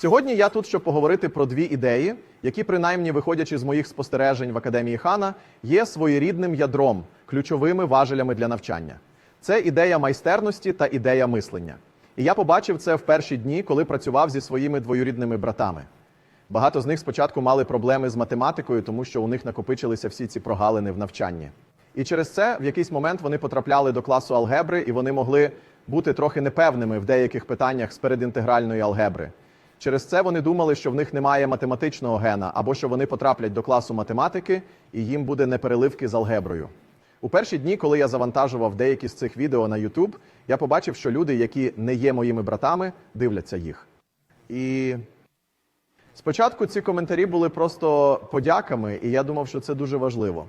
Сьогодні я тут, щоб поговорити про дві ідеї, які, принаймні, виходячи з моїх спостережень в академії Хана, є своєрідним ядром, ключовими важелями для навчання. Це ідея майстерності та ідея мислення. І я побачив це в перші дні, коли працював зі своїми двоюрідними братами. Багато з них спочатку мали проблеми з математикою, тому що у них накопичилися всі ці прогалини в навчанні. І через це в якийсь момент вони потрапляли до класу алгебри, і вони могли бути трохи непевними в деяких питаннях з передінтегральної алгебри. Через це вони думали, що в них немає математичного гена, або що вони потраплять до класу математики, і їм буде непереливки з алгеброю. У перші дні, коли я завантажував деякі з цих відео на YouTube, я побачив, що люди, які не є моїми братами, дивляться їх. І спочатку ці коментарі були просто подяками, і я думав, що це дуже важливо.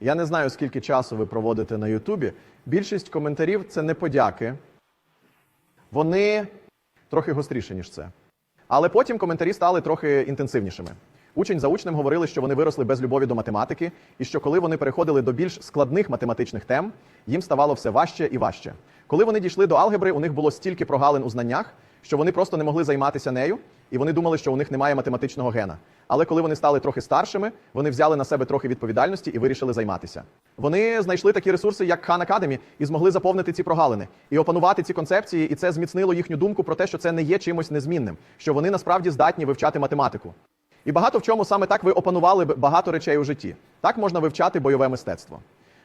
Я не знаю, скільки часу ви проводите на Ютубі. Більшість коментарів це не подяки. Вони трохи гостріші, ніж це. Але потім коментарі стали трохи інтенсивнішими. Учень за учнем говорили, що вони виросли без любові до математики, і що коли вони переходили до більш складних математичних тем, їм ставало все важче і важче. Коли вони дійшли до алгебри, у них було стільки прогалин у знаннях, що вони просто не могли займатися нею, і вони думали, що у них немає математичного гена. Але коли вони стали трохи старшими, вони взяли на себе трохи відповідальності і вирішили займатися. Вони знайшли такі ресурси, як Khan Academy, і змогли заповнити ці прогалини і опанувати ці концепції, і це зміцнило їхню думку про те, що це не є чимось незмінним, що вони насправді здатні вивчати математику. І багато в чому саме так ви опанували багато речей у житті. Так можна вивчати бойове мистецтво.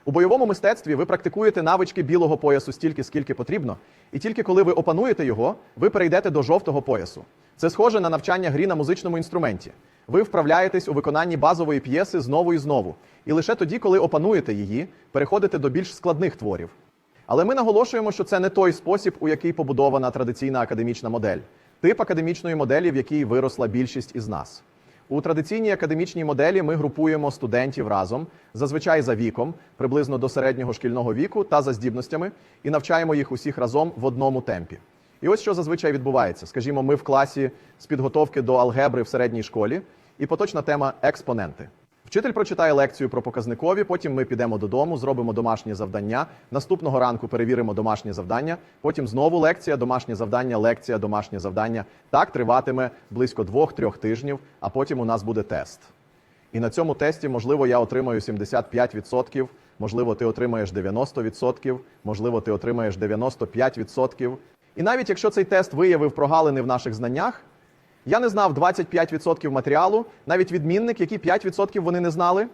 У бойовому мистецтві ви практикуєте навички білого поясу стільки, скільки потрібно, і тільки коли ви опануєте його, ви перейдете до жовтого поясу. Це схоже на навчання грі на музичному інструменті. Ви вправляєтесь у виконанні базової п'єси знову і знову. І лише тоді, коли опануєте її, переходите до більш складних творів. Але ми наголошуємо, що це не той спосіб, у який побудована традиційна академічна модель, тип академічної моделі, в якій виросла більшість із нас. У традиційній академічній моделі ми групуємо студентів разом, зазвичай за віком, приблизно до середнього шкільного віку та за здібностями, і навчаємо їх усіх разом в одному темпі. І ось що зазвичай відбувається. Скажімо, ми в класі з підготовки до алгебри в середній школі, і поточна тема експоненти. Вчитель прочитає лекцію про показникові, потім ми підемо додому, зробимо домашнє завдання. Наступного ранку перевіримо домашнє завдання. Потім знову лекція, домашнє завдання, лекція, домашнє завдання. Так триватиме близько двох-трьох тижнів, а потім у нас буде тест. І на цьому тесті, можливо, я отримаю 75%, можливо, ти отримаєш 90%, можливо, ти отримаєш 95%. І навіть якщо цей тест виявив прогалини в наших знаннях, я не знав 25% матеріалу, навіть відмінник, які 5% вони не знали.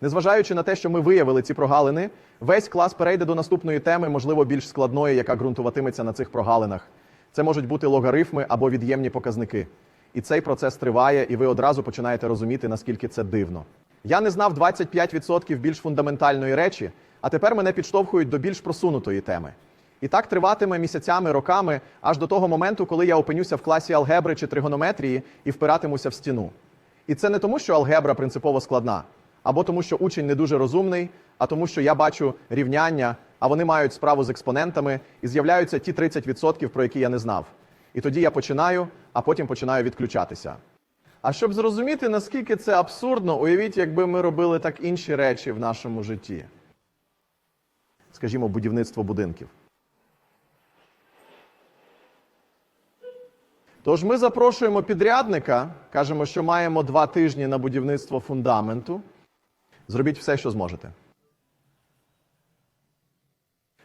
Незважаючи на те, що ми виявили ці прогалини, весь клас перейде до наступної теми, можливо, більш складної, яка ґрунтуватиметься на цих прогалинах. Це можуть бути логарифми або від'ємні показники. І цей процес триває, і ви одразу починаєте розуміти, наскільки це дивно. Я не знав 25% більш фундаментальної речі, а тепер мене підштовхують до більш просунутої теми. І так триватиме місяцями, роками, аж до того моменту, коли я опинюся в класі алгебри чи тригонометрії і впиратимуся в стіну. І це не тому, що алгебра принципово складна, або тому, що учень не дуже розумний, а тому, що я бачу рівняння, а вони мають справу з експонентами, і з'являються ті 30%, про які я не знав. І тоді я починаю, а потім починаю відключатися. А щоб зрозуміти, наскільки це абсурдно, уявіть, якби ми робили так інші речі в нашому житті. Скажімо, будівництво будинків. Тож ми запрошуємо підрядника, кажемо, що маємо два тижні на будівництво фундаменту. Зробіть все, що зможете.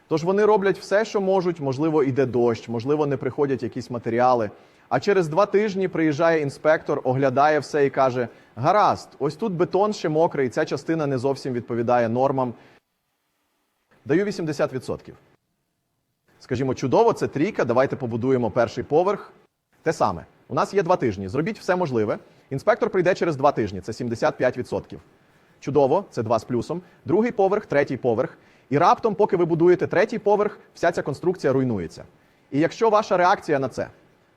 Тож вони роблять все, що можуть, можливо, йде дощ, можливо, не приходять якісь матеріали. А через два тижні приїжджає інспектор, оглядає все і каже: гаразд, ось тут бетон ще мокрий, ця частина не зовсім відповідає нормам. Даю 80%. Скажімо, чудово, це трійка, давайте побудуємо перший поверх. Те саме. У нас є два тижні. Зробіть все можливе. Інспектор прийде через два тижні, це 75%. Чудово, це два з плюсом. Другий поверх, третій поверх. І раптом, поки ви будуєте третій поверх, вся ця конструкція руйнується. І якщо ваша реакція на це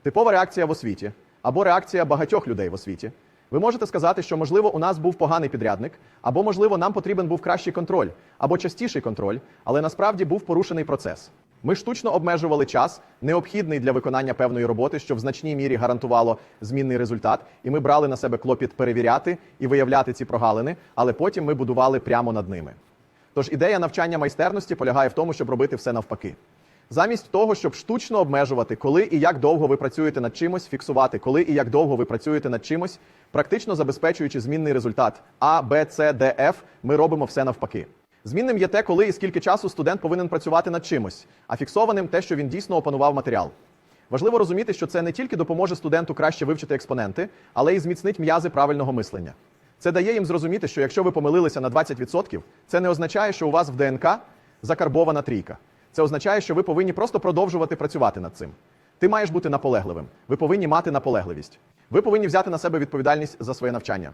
типова реакція в освіті або реакція багатьох людей в освіті, ви можете сказати, що, можливо, у нас був поганий підрядник, або, можливо, нам потрібен був кращий контроль, або частіший контроль, але насправді був порушений процес. Ми штучно обмежували час, необхідний для виконання певної роботи, що в значній мірі гарантувало змінний результат, і ми брали на себе клопіт перевіряти і виявляти ці прогалини, але потім ми будували прямо над ними. Тож ідея навчання майстерності полягає в тому, щоб робити все навпаки. Замість того, щоб штучно обмежувати, коли і як довго ви працюєте над чимось, фіксувати, коли і як довго ви працюєте над чимось, практично забезпечуючи змінний результат А, Б, С, Д, Ф, ми робимо все навпаки. Змінним є те, коли і скільки часу студент повинен працювати над чимось, а фіксованим те, що він дійсно опанував матеріал. Важливо розуміти, що це не тільки допоможе студенту краще вивчити експоненти, але й зміцнить м'язи правильного мислення. Це дає їм зрозуміти, що якщо ви помилилися на 20%, це не означає, що у вас в ДНК закарбована трійка. Це означає, що ви повинні просто продовжувати працювати над цим. Ти маєш бути наполегливим. Ви повинні мати наполегливість. Ви повинні взяти на себе відповідальність за своє навчання.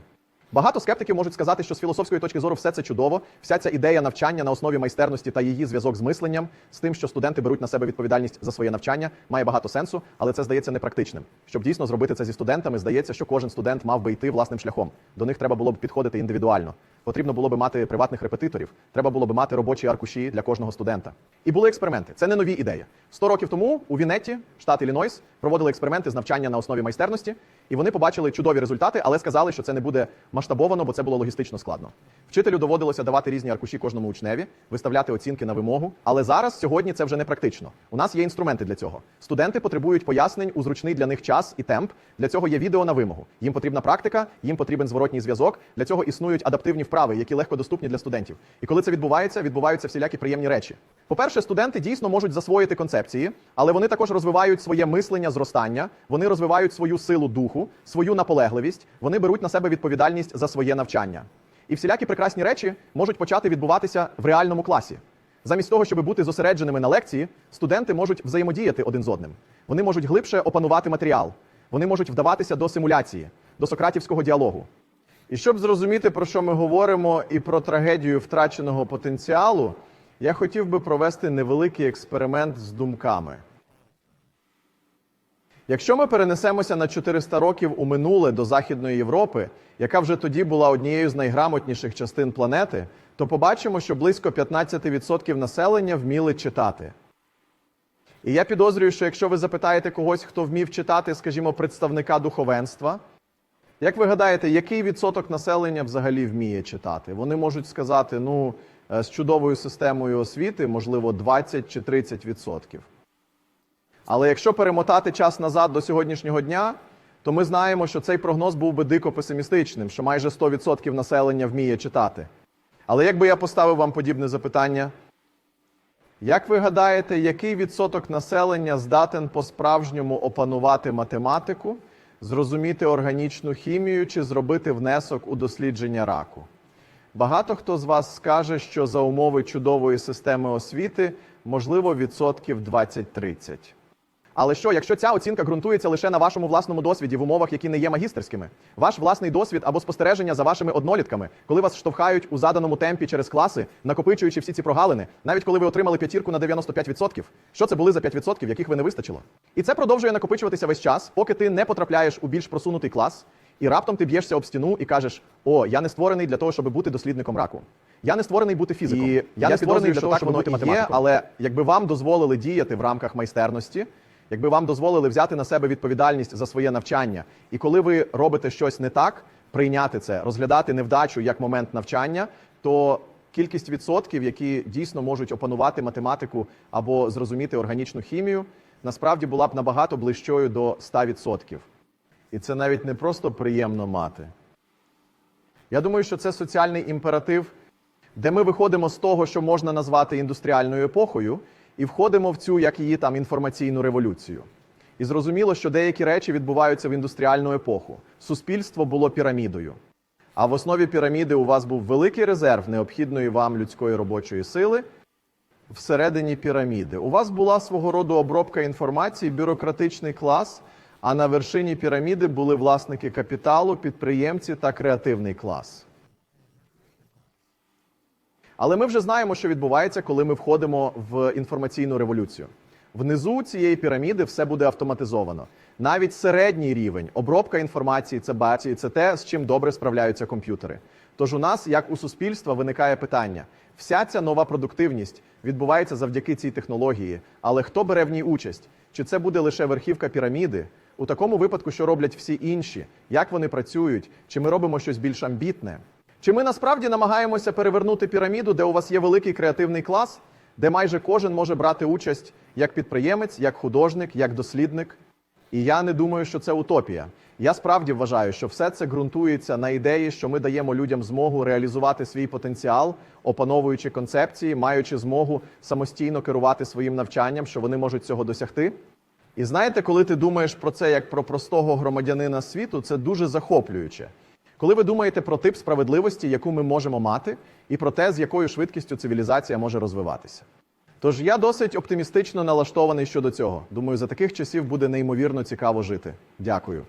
Багато скептиків можуть сказати, що з філософської точки зору все це чудово, вся ця ідея навчання на основі майстерності та її зв'язок з мисленням, з тим, що студенти беруть на себе відповідальність за своє навчання, має багато сенсу, але це здається непрактичним. Щоб дійсно зробити це зі студентами, здається, що кожен студент мав би йти власним шляхом. До них треба було б підходити індивідуально. Потрібно було би мати приватних репетиторів, треба було би мати робочі аркуші для кожного студента. І були експерименти. Це не нові ідеї. Сто років тому у Вінетті, штат Іллінойс, проводили експерименти з навчання на основі майстерності, і вони побачили чудові результати, але сказали, що це не буде масштабовано, бо це було логістично складно. Вчителю доводилося давати різні аркуші кожному учневі, виставляти оцінки на вимогу. Але зараз сьогодні це вже не практично. У нас є інструменти для цього. Студенти потребують пояснень у зручний для них час і темп. Для цього є відео на вимогу. Їм потрібна практика, їм потрібен зворотній зв'язок. Для цього існують адаптивні вправи, які легко доступні для студентів. І коли це відбувається, відбуваються всілякі приємні речі. По-перше, студенти дійсно можуть засвоїти концепції, але вони також розвивають своє мислення, зростання, вони розвивають свою силу духу, свою наполегливість, вони беруть на себе відповідальність за своє навчання. І всілякі прекрасні речі можуть почати відбуватися в реальному класі. Замість того, щоб бути зосередженими на лекції, студенти можуть взаємодіяти один з одним. Вони можуть глибше опанувати матеріал, вони можуть вдаватися до симуляції, до сократівського діалогу. І щоб зрозуміти, про що ми говоримо, і про трагедію втраченого потенціалу, я хотів би провести невеликий експеримент з думками. Якщо ми перенесемося на 400 років у минуле до Західної Європи, яка вже тоді була однією з найграмотніших частин планети, то побачимо, що близько 15% населення вміли читати. І я підозрюю, що якщо ви запитаєте когось, хто вмів читати, скажімо, представника духовенства, як ви гадаєте, який відсоток населення взагалі вміє читати? Вони можуть сказати, ну, е, з чудовою системою освіти, можливо, 20 чи 30 відсотків. Але якщо перемотати час назад до сьогоднішнього дня, то ми знаємо, що цей прогноз був би дико песимістичним, що майже 100% населення вміє читати. Але якби я поставив вам подібне запитання, як ви гадаєте, який відсоток населення здатен по-справжньому опанувати математику, зрозуміти органічну хімію чи зробити внесок у дослідження раку? Багато хто з вас скаже, що за умови чудової системи освіти можливо відсотків 20-30. Але що, якщо ця оцінка ґрунтується лише на вашому власному досвіді в умовах, які не є магістерськими, ваш власний досвід або спостереження за вашими однолітками, коли вас штовхають у заданому темпі через класи, накопичуючи всі ці прогалини, навіть коли ви отримали п'ятірку на 95%, що це були за 5%, яких ви не вистачило? І це продовжує накопичуватися весь час, поки ти не потрапляєш у більш просунутий клас, і раптом ти б'єшся об стіну і кажеш: О, я не створений для того, щоб бути дослідником раку. Я не створений бути фізиком. І я, я не створений для того, щоб бути і є. Але якби вам дозволили діяти в рамках майстерності, якби вам дозволили взяти на себе відповідальність за своє навчання, і коли ви робите щось не так, прийняти це, розглядати невдачу як момент навчання, то кількість відсотків, які дійсно можуть опанувати математику або зрозуміти органічну хімію, насправді була б набагато ближчою до 100%. І це навіть не просто приємно мати. Я думаю, що це соціальний імператив, де ми виходимо з того, що можна назвати індустріальною епохою, і входимо в цю як її там інформаційну революцію. І зрозуміло, що деякі речі відбуваються в індустріальну епоху. Суспільство було пірамідою. А в основі піраміди у вас був великий резерв необхідної вам людської робочої сили. Всередині піраміди у вас була свого роду обробка інформації, бюрократичний клас. А на вершині піраміди були власники капіталу, підприємці та креативний клас. Але ми вже знаємо, що відбувається, коли ми входимо в інформаційну революцію. Внизу цієї піраміди все буде автоматизовано. Навіть середній рівень обробка інформації це баці, це те, з чим добре справляються комп'ютери. Тож у нас, як у суспільства, виникає питання: вся ця нова продуктивність відбувається завдяки цій технології. Але хто бере в ній участь? Чи це буде лише верхівка піраміди? У такому випадку, що роблять всі інші, як вони працюють, чи ми робимо щось більш амбітне? Чи ми насправді намагаємося перевернути піраміду, де у вас є великий креативний клас, де майже кожен може брати участь як підприємець, як художник, як дослідник. І я не думаю, що це утопія. Я справді вважаю, що все це ґрунтується на ідеї, що ми даємо людям змогу реалізувати свій потенціал, опановуючи концепції, маючи змогу самостійно керувати своїм навчанням, що вони можуть цього досягти. І знаєте, коли ти думаєш про це як про простого громадянина світу, це дуже захоплююче. Коли ви думаєте про тип справедливості, яку ми можемо мати, і про те, з якою швидкістю цивілізація може розвиватися. Тож я досить оптимістично налаштований щодо цього. Думаю, за таких часів буде неймовірно цікаво жити. Дякую.